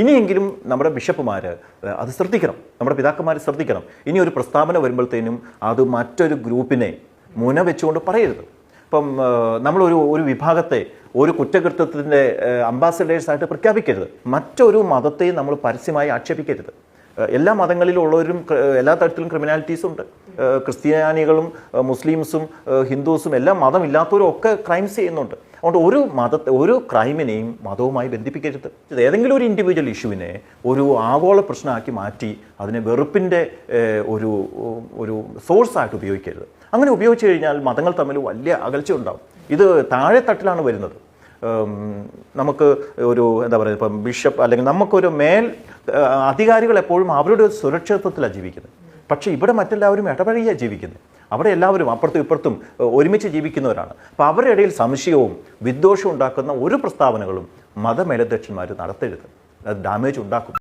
ഇനിയെങ്കിലും നമ്മുടെ ബിഷപ്പുമാർ അത് ശ്രദ്ധിക്കണം. നമ്മുടെ പിതാക്കന്മാർ ശ്രദ്ധിക്കണം. ഇനി ഒരു പ്രസ്താവന വരുമ്പോഴത്തേനും അത് മറ്റൊരു ഗ്രൂപ്പിനെ മുന വെച്ചുകൊണ്ട് പറയരുത്. ഇപ്പം നമ്മളൊരു ഒരു വിഭാഗത്തെ ഒരു കുറ്റകൃത്യത്തിന്റെ അംബാസഡേഴ്സായിട്ട് പ്രഖ്യാപിക്കരുത്. മറ്റൊരു മതത്തെയും നമ്മൾ പരസ്യമായി ആക്ഷേപിക്കരുത്. എല്ലാ മതങ്ങളിലും ഉള്ളവരും എല്ലാ തരത്തിലും ക്രിമിനാലിറ്റീസ് ഉണ്ട്. ക്രിസ്ത്യാനികളും മുസ്ലിംസും ഹിന്ദുസും എല്ലാം മതമില്ലാത്തവരും ഒക്കെ ക്രൈംസ് ചെയ്യുന്നുണ്ട്. അതുകൊണ്ട് ഒരു മതത്തെ ഒരു ക്രൈമിനെയും മതവുമായി ബന്ധിപ്പിക്കരുത്. ഏതെങ്കിലും ഒരു ഇൻഡിവിജ്വൽ ഇഷ്യൂവിനെ ഒരു ആഗോള പ്രശ്നമാക്കി മാറ്റി അതിനെ വെറുപ്പിന്റെ ഒരു ഒരു സോഴ്സായിട്ട് ഉപയോഗിക്കരുത്. അങ്ങനെ ഉപയോഗിച്ച് കഴിഞ്ഞാൽ മതങ്ങൾ തമ്മിൽ വലിയ അകൽച്ച ഉണ്ടാവും. ഇത് താഴെത്തട്ടിലാണ് വരുന്നത്. നമുക്ക് ഒരു എന്താ പറയുക ഇപ്പം ബിഷപ്പ് അല്ലെങ്കിൽ നമുക്കൊരു മേൽ അധികാരികൾ എപ്പോഴും അവരുടെ സുരക്ഷിതത്വത്തിലാണ് ജീവിക്കുന്നത്. പക്ഷേ ഇവിടെ മറ്റെല്ലാവരും ഇടപഴകിയാണ് ജീവിക്കുന്നത്. അവിടെ എല്ലാവരും അപ്പുറത്തും ഇപ്പുറത്തും ഒരുമിച്ച് ജീവിക്കുന്നവരാണ്. അപ്പോൾ അവരുടെ ഇടയിൽ സംശയവും വിദ്വേഷവും ഉണ്ടാക്കുന്ന ഒരു പ്രസ്താവനകളും മതമേലധ്യക്ഷന്മാർ നടത്തരുത്. അത് ഡാമേജ് ഉണ്ടാക്കും.